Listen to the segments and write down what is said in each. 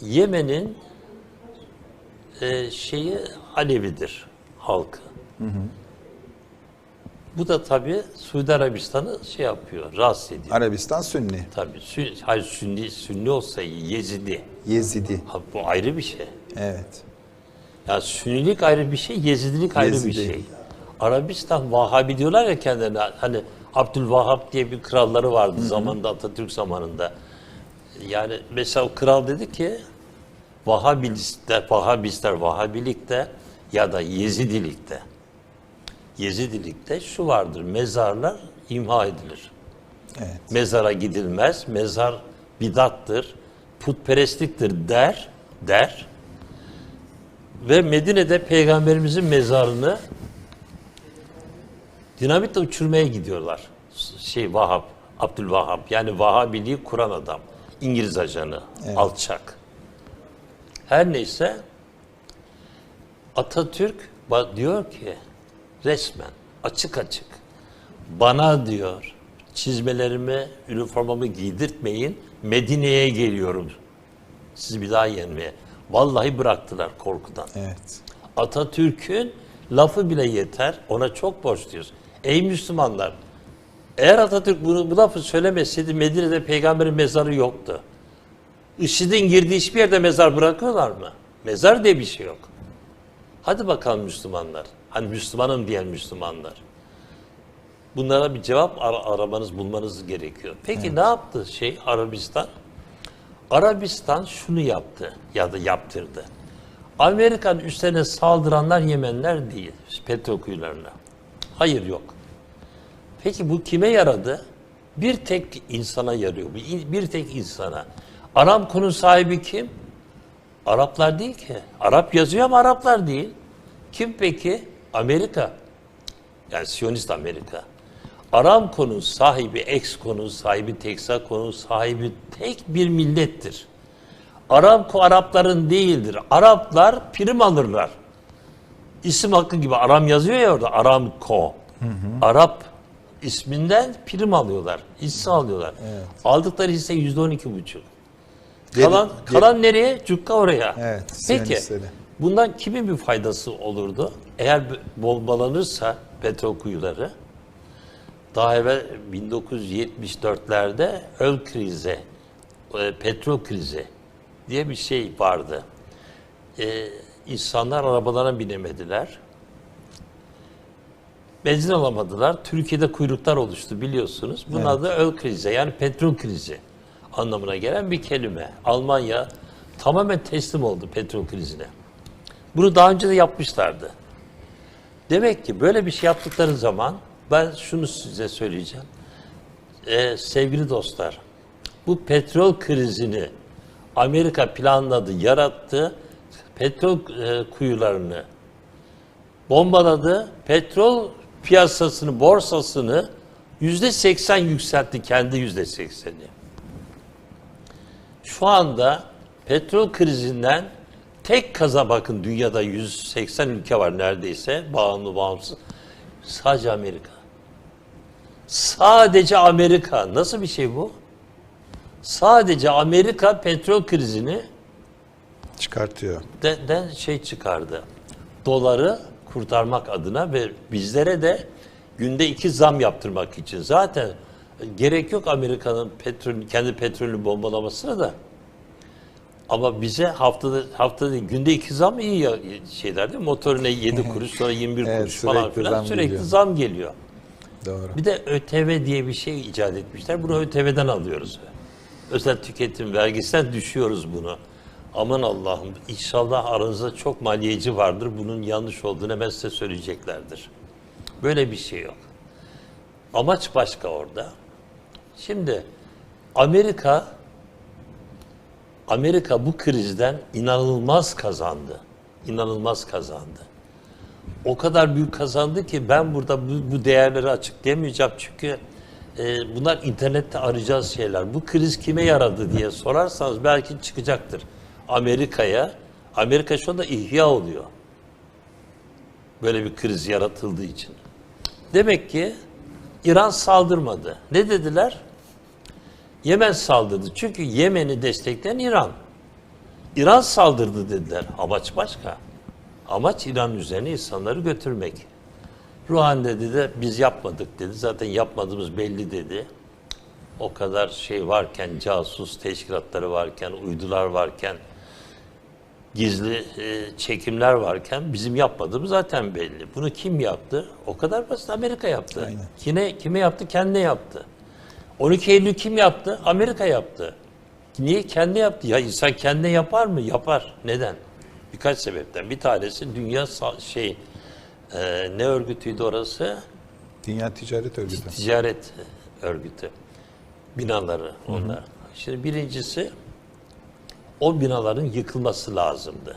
Yemen'in e, şeyi Alevidir halkı. Bu da tabii Suudi Arabistan'ı şey yapıyor, rahatsız ediyor. Arabistan Sünni, Tabii Sü- hayır Sünni, Sünni olsa Yezidi. Yezidi. Ha, bu ayrı bir şey. Evet. Ya Sünnilik ayrı bir şey, Yezidilik ayrı bir Yezidi. şey. Arabistan Vahabi diyorlar ya kendilerine. Hani Abdülvahhab diye bir kralları vardı zamanında Atatürk zamanında. Yani mesela kral dedi ki Vahabilistler, Vahabistler Vahabilikte ya da Yezidilikte Yezidilikte şu vardır. Mezarlar imha edilir. Evet. Mezara gidilmez. Mezar bidattır. Putperestliktir der. Der. Ve Medine'de peygamberimizin mezarını dinamitle uçurmaya gidiyorlar. Şey Vahap, Abdülvahhab yani Vahabiliği kuran adam. İngiliz ajanı, alçak. Her neyse Atatürk diyor ki resmen açık açık bana diyor çizmelerimi, üniformamı giydirtmeyin Medine'ye geliyorum. Sizi bir daha yenmeye. Vallahi bıraktılar korkudan. Evet. Atatürk'ün lafı bile yeter. Ona çok borçluyuz. Ey Müslümanlar, eğer Atatürk bunu, bu lafı söylemeseydi Medine'de peygamberin mezarı yoktu. IŞİD'in girdiği hiçbir yerde mezar bırakıyorlar mı? Mezar diye bir şey yok. Hadi bakalım Müslümanlar. Hani Müslümanım diyen Müslümanlar. Bunlara bir cevap ara- aramanız, bulmanız gerekiyor. Peki ne yaptı şey Arabistan? Arabistan şunu yaptı ya da yaptırdı. Amerikan üstlerine saldıranlar Yemenler değil, petrol kuyularına. Hayır yok. Peki bu kime yaradı? Bir tek insana yarıyor. Bir, bir tek insana. Aramco'nun sahibi kim? Araplar değil ki. Arap yazıyor ama Araplar değil. Kim peki? Amerika. Yani Siyonist Amerika. Aramco'nun sahibi, Exxon'un sahibi, Texaco'nun sahibi tek bir millettir. Aramco Arapların değildir. Araplar prim alırlar. İsim hakkı gibi Aram yazıyor ya orada Aramco. Arap isminden prim alıyorlar. Hisse alıyorlar. Aldıkları hisse yüzde on iki buçuk. Kalan, geri- kalan nereye? Cukka oraya. Evet, Peki bundan kimin bir faydası olurdu? Eğer bombalanırsa petrol kuyuları daha evvel 1974'lerde öl krizi, e, petrol krizi diye bir şey vardı. E, insanlar arabalara binemediler. Benzin alamadılar. Türkiye'de kuyruklar oluştu biliyorsunuz. Bunun adı öl krizi yani petrol krizi anlamına gelen bir kelime. Almanya tamamen teslim oldu petrol krizine. Bunu daha önce de yapmışlardı. Demek ki böyle bir şey yaptıkları zaman ben şunu size söyleyeceğim. Ee, sevgili dostlar, bu petrol krizini Amerika planladı, yarattı. Petrol e, kuyularını bombaladı. Petrol piyasasını, borsasını yüzde seksen yükseltti kendi yüzde sekseni. Şu anda petrol krizinden tek kaza bakın dünyada 180 ülke var neredeyse bağımlı bağımsız. Sadece Amerika. Sadece Amerika. Nasıl bir şey bu? Sadece Amerika petrol krizini Çıkartıyor. de, den şey çıkardı. Doları kurtarmak adına ve bizlere de günde iki zam yaptırmak için. Zaten gerek yok Amerika'nın petrol, kendi petrolünü bombalamasına da. Ama bize haftada haftada değil, günde iki zam iyi ya, şeyler değil mi? Motorine 7 kuruş sonra 21 Evet, kuruş falan filan zam sürekli geliyor. zam geliyor. Doğru. Bir de ÖTV diye bir şey icat etmişler. Bunu ÖTV'den alıyoruz. Özel tüketim vergisinden düşüyoruz bunu. Aman Allah'ım inşallah aranızda çok maliyeci vardır. Bunun yanlış olduğunu hemen size söyleyeceklerdir. Böyle bir şey yok. Amaç başka orada. Şimdi Amerika Amerika bu krizden inanılmaz kazandı. İnanılmaz kazandı o kadar büyük kazandı ki ben burada bu, bu değerleri açıklayamayacağım çünkü e, bunlar internette arayacağız şeyler. Bu kriz kime yaradı diye sorarsanız belki çıkacaktır. Amerika'ya, Amerika şu anda ihya oluyor. Böyle bir kriz yaratıldığı için. Demek ki İran saldırmadı. Ne dediler? Yemen saldırdı. Çünkü Yemen'i destekleyen İran. İran saldırdı dediler. Amaç başka. Amaç İran üzerine insanları götürmek. Ruhan dedi de biz yapmadık dedi. Zaten yapmadığımız belli dedi. O kadar şey varken, casus teşkilatları varken, uydular varken, gizli e, çekimler varken bizim yapmadığımız zaten belli. Bunu kim yaptı? O kadar basit Amerika yaptı. Aynen. Kime, kime yaptı? Kendine yaptı. 12 Eylül kim yaptı? Amerika yaptı. Niye? Kendi yaptı. Ya insan kendine yapar mı? Yapar. Neden? Birkaç sebepten. Bir tanesi dünya şey e, ne örgütüydü orası? Dünya Ticaret Örgütü. Ticaret örgütü. Binaları onlar. Şimdi birincisi o binaların yıkılması lazımdı.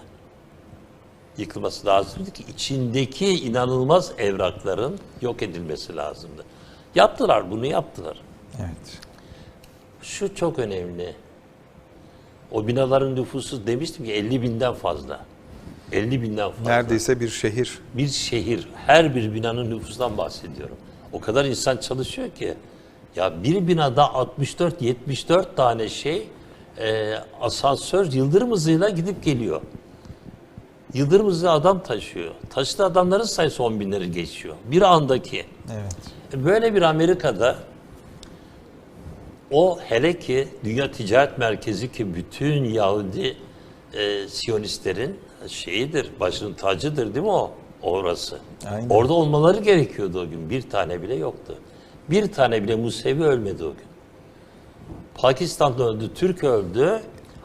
Yıkılması lazımdı ki içindeki inanılmaz evrakların yok edilmesi lazımdı. Yaptılar bunu yaptılar. Evet. Şu çok önemli. O binaların nüfusu demiştim ki 50 binden fazla. 50 binden fazla. Neredeyse bir şehir. Bir şehir, her bir binanın nüfusundan bahsediyorum. O kadar insan çalışıyor ki. Ya bir binada 64-74 tane şey e, asansör yıldırım hızıyla gidip geliyor. Yıldırım hızıyla adam taşıyor. Taşıdığı adamların sayısı 10 binleri geçiyor. Bir andaki. Evet. Böyle bir Amerika'da o hele ki Dünya Ticaret Merkezi ki bütün Yahudi e, Siyonistlerin şeyidir, başının tacıdır değil mi o? Orası. Aynen. Orada olmaları gerekiyordu o gün. Bir tane bile yoktu. Bir tane bile Musevi ölmedi o gün. Pakistan'da öldü, Türk öldü,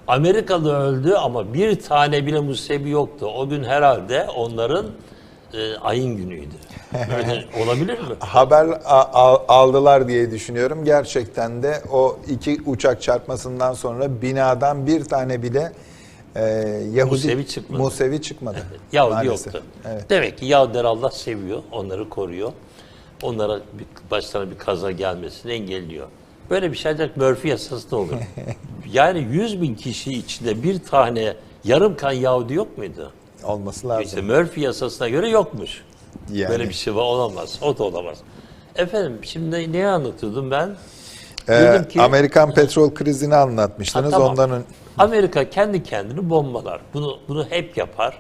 Amerika'da öldü ama bir tane bile Musevi yoktu. O gün herhalde onların e, ayın günüydü. Böyle olabilir mi? Haber aldılar diye düşünüyorum. Gerçekten de o iki uçak çarpmasından sonra binadan bir tane bile e, Yahudi Musevi çıkmadı. Musevi çıkmadı. Yahudi maalesef. yoktu. Evet. Demek ki Yahudileri Allah seviyor, onları koruyor. Onlara bir, başlarına bir kaza gelmesini engelliyor. Böyle bir şey ancak Murphy yasası da olur. yani 100 bin kişi içinde bir tane yarım kan Yahudi yok muydu? Olması lazım. İşte Murphy yasasına göre yokmuş. Yani. Böyle bir şey var, olamaz. O da olamaz. Efendim şimdi neyi anlatıyordum ben? Ee, ki- Amerikan petrol krizini anlatmıştınız. Ha, tamam. Ondan Amerika kendi kendini bombalar. Bunu bunu hep yapar.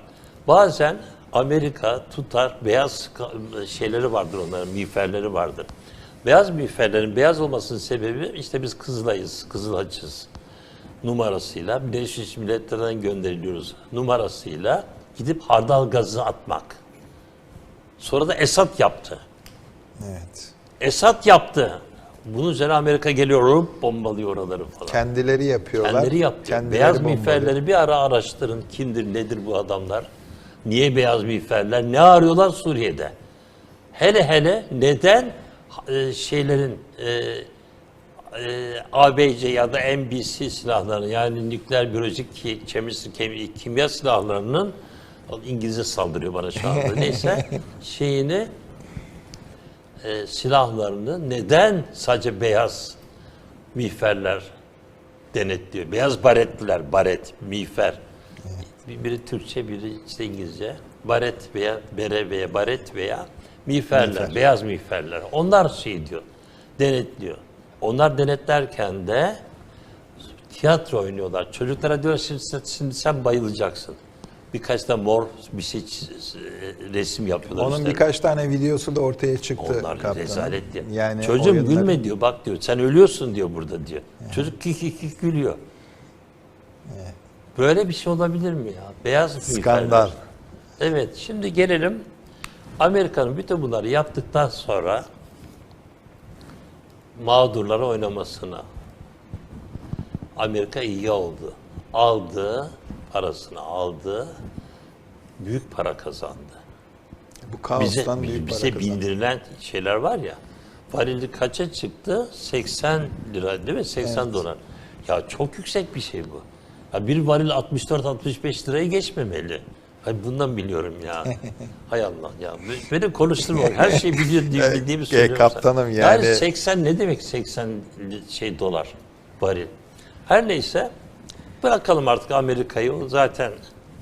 Bazen Amerika tutar beyaz şeyleri vardır onların miğferleri vardır. Beyaz miğferlerin beyaz olmasının sebebi işte biz Kızılayız, Kızılhaçız numarasıyla Birleşmiş Milletler'den gönderiliyoruz numarasıyla gidip hardal gazı atmak. Sonra da Esad yaptı. evet. Esad yaptı. Bunun üzerine Amerika geliyor, hop, bombalıyor oraları falan. Kendileri yapıyorlar. Kendileri yaptı. Kendileri beyaz miğferleri bir ara araştırın. Kimdir, nedir bu adamlar? Niye beyaz miğferler? Ne arıyorlar Suriye'de? Hele hele neden e, şeylerin e, e, ABC ya da NBC silahları yani nükleer biyolojik kemi- kimya silahlarının İngilizce saldırıyor bana şu anda. Neyse şeyini e, silahlarını neden sadece beyaz miğferler denetliyor. Beyaz baretliler, baret, miğfer. Bir- Biri Türkçe, biri işte İngilizce. Baret veya bere veya baret veya miğferler, Miğfer. beyaz miğferler. Onlar şey diyor, denetliyor. Onlar denetlerken de tiyatro oynuyorlar. Çocuklara diyor şimdi, sen- şimdi sen bayılacaksın. Birkaç da mor bir şey çiz- resim yapıyorlar. Onun üstlerine. birkaç tane videosu da ortaya çıktı. Onlar kaptanım. rezalet diye. Yani Çocuğum oyunları- gülme diyor bak diyor sen ölüyorsun diyor burada diyor. Çocuk kik kik kik gülüyor. Böyle bir şey olabilir mi ya? Beyaz Skandal. miğferler. Evet şimdi gelelim Amerika'nın bütün bunları yaptıktan sonra mağdurlara oynamasına. Amerika iyi oldu. Aldı, parasını aldı, büyük para kazandı Bu bize, kaostan büyük bize para kazandı. bindirilen şeyler var ya. Varili kaça çıktı? 80 lira değil mi? 80 dolar. Ya çok yüksek bir şey bu. Ya bir varil 64-65 liraya geçmemeli. Hayır bundan biliyorum ya. Hay Allah ya. Beni konuşturma. Her şeyi biliyor diye bildiğimi E, söylüyorum. kaptanım sana. yani- 80 ne demek 80 li- şey dolar varil. Her neyse bırakalım artık Amerika'yı. O zaten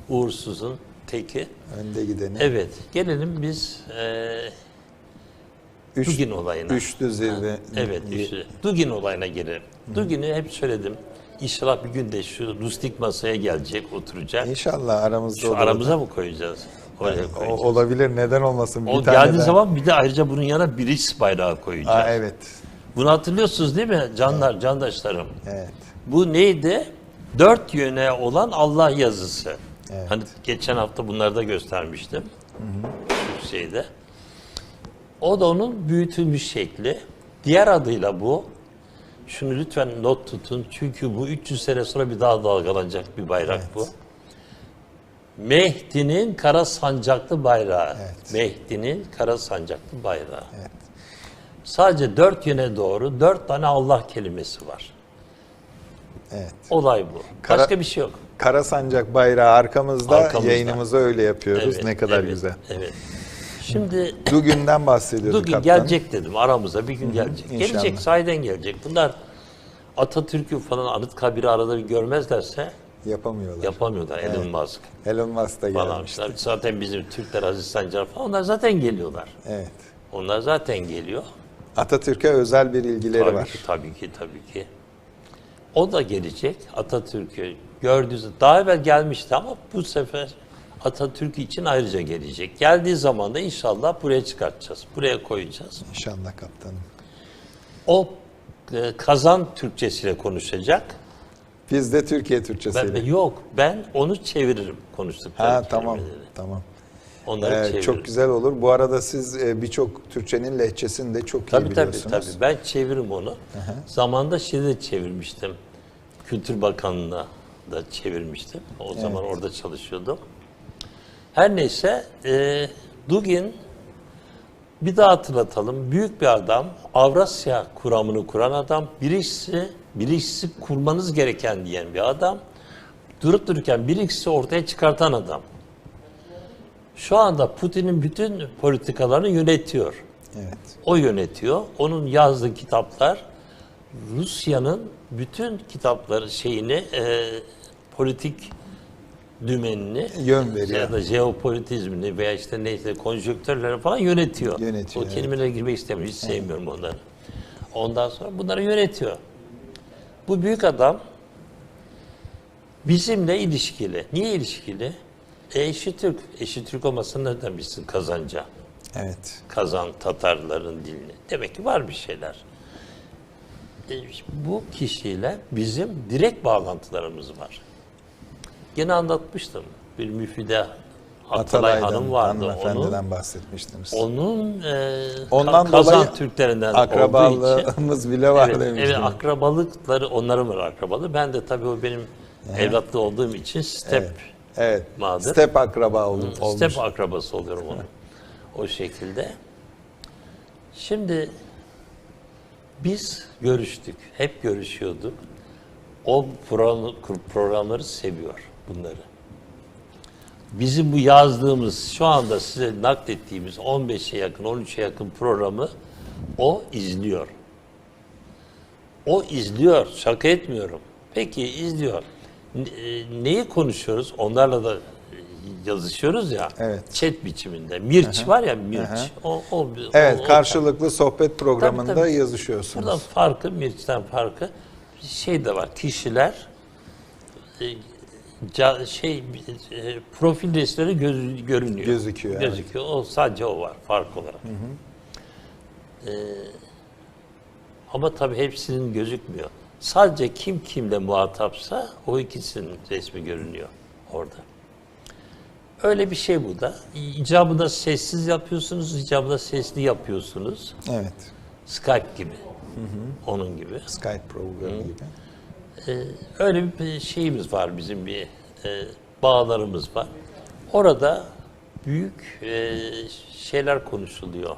uğursuzun teki. Önde gideni. Evet, gelelim biz eee Üç- Dugin olayına. Üçlü zirve. Evet, işte, Dugin olayına gelelim. Dugin'i hep söyledim. İnşallah bir gün de şu rustik masaya gelecek, oturacak. İnşallah aramızda Şu olur. aramıza mı koyacağız? Oraya O- koyacağız. olabilir neden olmasın. O bir tane geldiği daha. zaman bir de ayrıca bunun yanına BRICS bayrağı koyacağız. Aa, evet. Bunu hatırlıyorsunuz değil mi canlar, candaşlarım? Evet. Bu neydi? Dört yöne olan Allah yazısı. Evet. Hani geçen hafta bunları da göstermiştim. Şu şeyde. O da onun büyütülmüş şekli. Diğer adıyla bu. Şunu lütfen not tutun. Çünkü bu 300 sene sonra bir daha dalgalanacak bir bayrak bu. Mehdi'nin kara sancaklı bayrağı. Evet. Mehdi'nin kara sancaklı bayrağı. Evet. Sadece dört yöne doğru dört tane Allah kelimesi var. Evet. Olay bu. Kara- Başka bir şey yok. Kara sancak bayrağı arkamızda, Arkamızda. yayınımızı öyle yapıyoruz. Evet, ne kadar evet, güzel. Evet. Şimdi Bugünden bahsediyorduk bugün kaptan. gelecek dedim aramıza bir gün gelecek. inşallah. Gelecek sahiden gelecek. Bunlar Atatürk'ü falan Anıtkabir'i arada bir görmezlerse Yapamıyorlar. yapamıyorlar Elon Musk Elon Musk da falan. gelmişti. filan. Zaten bizim Türkler Aziz Sancar falan onlar zaten geliyorlar. Evet. Onlar zaten geliyor. Atatürk'e özel bir ilgileri Tabii var. ki, tabii ki, tabii ki. O da gelecek. Atatürk'ü gördüğü daha evvel gelmişti ama bu sefer Atatürk için ayrıca gelecek. Geldiği zaman da inşallah buraya çıkartacağız. Buraya koyacağız. İnşallah kaptanım. O e, kazan Türkçesiyle konuşacak. Biz de Türkiye Ben, Türkçesiyle. yok ben onu çeviririm konuştukları ha tamam. kelimeleri. Tamam. Onları Ee, çeviririm. çok güzel olur. Bu arada siz e, birçok Türkçenin lehçesini de çok iyi Tabii tabii biliyorsunuz. tabii. Ben çeviririm onu. Zamanında şeyde de çevirmiştim. Kültür Bakanlığı'na da çevirmiştim. O zaman orada çalışıyordum. Her neyse e, Dugin bir daha hatırlatalım. Büyük bir adam. Avrasya kuramını kuran adam. Birincisi, birincisi kurmanız gereken diyen bir adam. Durup dururken birincisi ortaya çıkartan adam. Şu anda Putin'in bütün politikalarını yönetiyor. Evet. O yönetiyor. Onun yazdığı kitaplar Rusya'nın bütün kitapları şeyini e, politik dümenini Yön veriyor. ya da jeopolitizmini veya işte neyse konjonktürleri falan yönetiyor. Yönetiyor, O evet. kelimelere girmek istemiyorum. Hiç sevmiyorum onları. Ondan sonra bunları yönetiyor. Bu büyük adam bizimle ilişkili. Niye ilişkili? E, eşi Türk. Eşi Türk olmasını nereden bilsin kazanca? Evet. Kazan Tatarların dilini. Demek ki var bir şeyler. E, bu kişiyle bizim direkt bağlantılarımız var. Gene anlatmıştım. Bir müfide Atalay Hanım vardı. Onun, bahsetmiştiniz. onun e, Ondan Ka- Kazan dolayı Türklerinden için. Akrabalığımız bile var Evet, demiştim. evet akrabalıkları onların var akrabalığı. Ben de tabii o benim evlatlı olduğum için step Evet. Mağdur. Step akraba ol, olmuş. Step akrabası oluyorum onun. o şekilde. Şimdi biz görüştük. Hep görüşüyorduk. O program, programları seviyor bunları. Bizim bu yazdığımız, şu anda size naklettiğimiz 15'e yakın, 13'e yakın programı o izliyor. O izliyor, şaka etmiyorum. Peki izliyor. E, Neyi konuşuyoruz? Onlarla da e, yazışıyoruz ya. Evet. Chat biçiminde. Mirç var ya Mirç. O, o, Evet, o- o- karşılıklı sohbet programında Tabii, tabii. yazışıyorsunuz. Burada farkı, Mirç'ten farkı şey de var. Kişiler e, şey e, profil resimleri göz, görünüyor. Gözüküyor, evet. Gözüküyor. O sadece o var fark olarak. E, ama tabii hepsinin gözükmüyor. Sadece kim kimle muhatapsa o ikisinin resmi görünüyor orada. Öyle bir şey bu da. İcabında sessiz yapıyorsunuz, icabında sesli yapıyorsunuz. Evet. Skype gibi. Onun gibi. Skype programı gibi. Öyle bir şeyimiz var bizim bir e, bağlarımız var. Orada büyük e, şeyler konuşuluyor.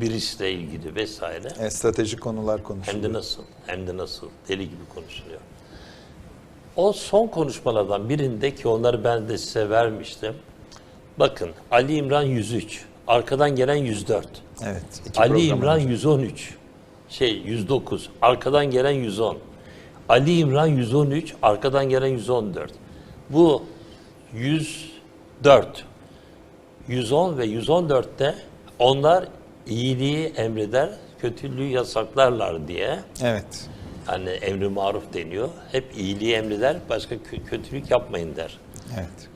Birisle ilgili vesaire. E, stratejik konular Hem konuşuluyor. de nasıl, hem de nasıl deli gibi konuşuluyor. O son konuşmalardan birinde ki onları ben de size vermiştim. Bakın Ali İmran 103, arkadan gelen 104. Evet. Ali İmran önce. 113. Şey 109. Arkadan gelen 110. Ali İmran 113. Arkadan gelen 114. Bu 104. 110 ve 114'te onlar iyiliği emreder, kötülüğü yasaklarlar diye Evet. Hani emri maruf deniyor. Hep iyiliği emreder, başka kö- kötülük yapmayın der. Evet.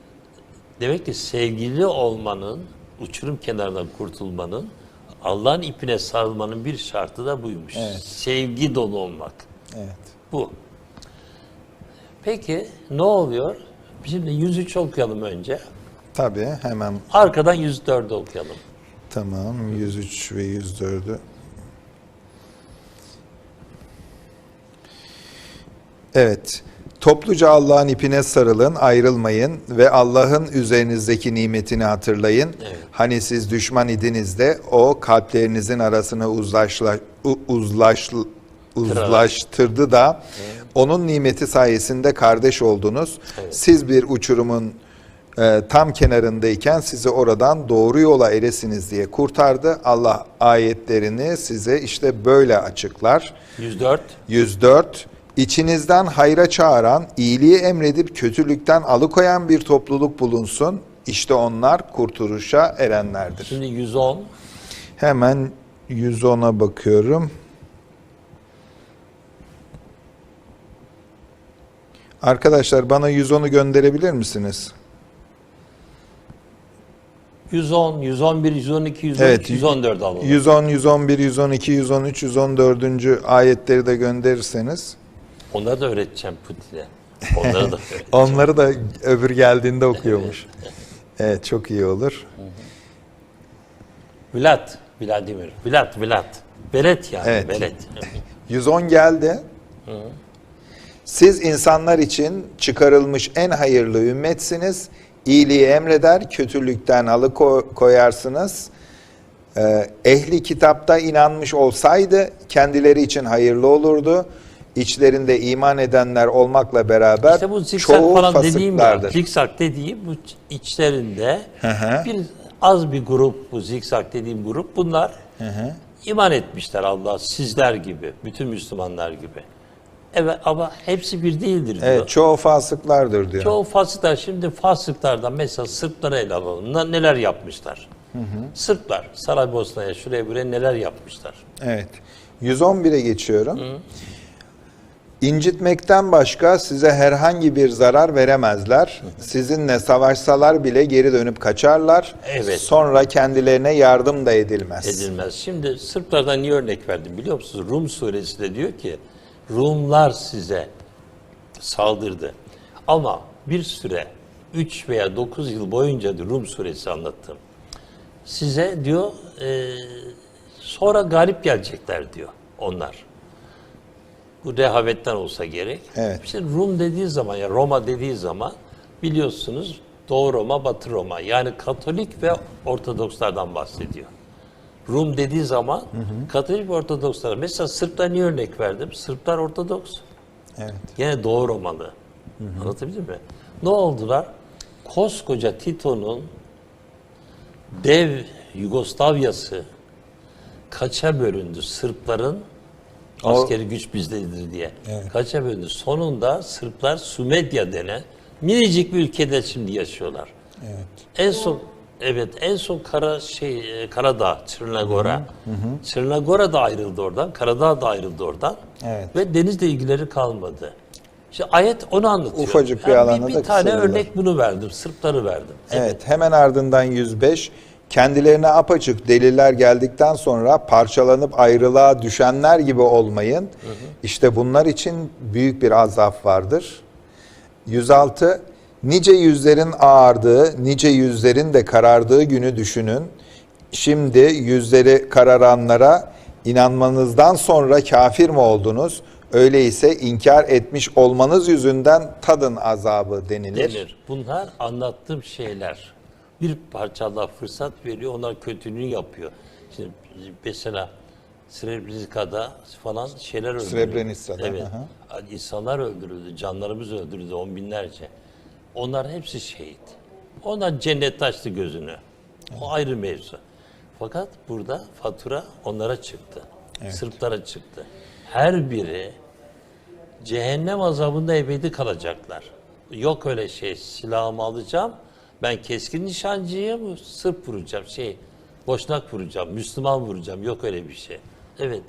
Demek ki sevgili olmanın, uçurum kenarından kurtulmanın, Allah'ın ipine sarılmanın bir şartı da buymuş. Evet. Sevgi dolu olmak. Evet. Bu. Peki ne oluyor? Şimdi 103 okuyalım önce. Tabii hemen Arkadan 104 okuyalım. tamam 103 ve 104'ü. Evet. Topluca Allah'ın ipine sarılın, ayrılmayın ve Allah'ın üzerinizdeki nimetini hatırlayın. Evet. Hani siz düşman idiniz de o kalplerinizin arasını uzlaşla, uzlaş, uzlaştırdı da onun nimeti sayesinde kardeş oldunuz. Siz bir uçurumun e, tam kenarındayken sizi oradan doğru yola eresiniz diye kurtardı. Allah ayetlerini size işte böyle açıklar. 104. 104. İçinizden hayra çağıran, iyiliği emredip kötülükten alıkoyan bir topluluk bulunsun. İşte onlar kurtuluşa erenlerdir. Şimdi 110. Hemen 110'a bakıyorum. Arkadaşlar bana 110'u gönderebilir misiniz? 110, 111, 112, 113, Evet. 114 alalım. 110, 111, 112, 113, 114. ayetleri de gönderirseniz. Onları da öğreteceğim Putin'e. Onları da öğreteceğim. Onları da öbür geldiğinde okuyormuş. Evet çok iyi olur. Vlad, Vladimir. Vlad, Vlad. Belet yani, Evet. Belet. 110 geldi. Siz insanlar için çıkarılmış en hayırlı ümmetsiniz. İyiliği emreder, kötülükten alıkoyarsınız. Ee, ehli kitapta inanmış olsaydı kendileri için hayırlı olurdu. İçlerinde iman edenler olmakla beraber İşte bu zikzak çoğu falan dediğim fasıklardır. zikzak dediğim bu içlerinde hı. bir az bir grup, bu zikzak dediğim grup bunlar iman etmişler Allah sizler gibi, bütün Müslümanlar gibi. Evet ama hepsi bir değildir diyor. Evet, çoğu fasıklardır diyor. Çoğu fasıklar, şimdi fasıklardan mesela Sırpları ele alalım. Neler yapmışlar? Sırplar, Saraybosna'ya, şuraya buraya neler yapmışlar? Evet. 111'e geçiyorum. İncitmekten başka size herhangi bir zarar veremezler. Sizinle savaşsalar bile geri dönüp kaçarlar. Evet. Sonra kendilerine yardım da edilmez. edilmez. Şimdi Sırplardan niye örnek verdim biliyor musunuz? Rum suresi de diyor ki Rumlar size saldırdı. Ama bir süre 3 veya 9 yıl boyunca Rum suresi anlattım. Size diyor e, sonra galip gelecekler diyor onlar. Bu rehavetten olsa gerek. Evet. İşte Rum dediği zaman ya Roma dediği zaman biliyorsunuz Doğu Roma, Batı Roma yani Katolik ve Ortodokslardan bahsediyor. Rum dediği zaman Katolik ve Ortodokslar. Mesela Sırplar niye örnek verdim? Sırplar Ortodoks. Evet. Yine Doğu Romalı. Anlatabildim mi? Ne oldular? Koskoca Tito'nun dev Yugoslavyası kaça bölündü Sırpların O- askeri güç bizdedir diye. Kaça bölündü? Sonunda Sırplar Sumedya denen minicik bir ülkede şimdi yaşıyorlar. Evet. En son evet en son Kara şey e, Karadağ, Çırnagora. Çırnagora da ayrıldı oradan, Karadağ da ayrıldı oradan. Evet. Ve denizle ilgileri kalmadı. İşte ayet onu anlatıyor. Ufacık bir Yani alanda bir, da bir tane kısalıyorlar. örnek bunu verdim. Sırpları verdim. Evet. Hemen ardından 105. Kendilerine apaçık deliller geldikten sonra parçalanıp ayrılığa düşenler gibi olmayın. İşte bunlar için büyük bir azap vardır. 106. Nice yüzlerin ağardığı, nice yüzlerin de karardığı günü düşünün. Şimdi yüzleri kararanlara inanmanızdan sonra kafir mi oldunuz? Öyleyse inkar etmiş olmanız yüzünden tadın azabı denilir. denir. Bunlar anlattığım şeyler. Bir parça Allah fırsat veriyor, onlar kötülüğünü yapıyor. Şimdi mesela Srebrenica'da falan şeyler öldürüldü. Srebrenica'da, Evet. aha. İnsanlar öldürüldü, canlarımız öldürüldü on binlerce. Onlar hepsi şehit. Onlar cennet açtı gözünü. O ayrı mevzu. Fakat burada fatura onlara çıktı. Sırplara çıktı. Her biri cehennem azabında ebedi kalacaklar. Yok öyle şey silahımı alacağım. Ben keskin nişancıyım, sırp vuracağım, şey, boşnak vuracağım, Müslüman vuracağım. Yok öyle bir şey. Evet.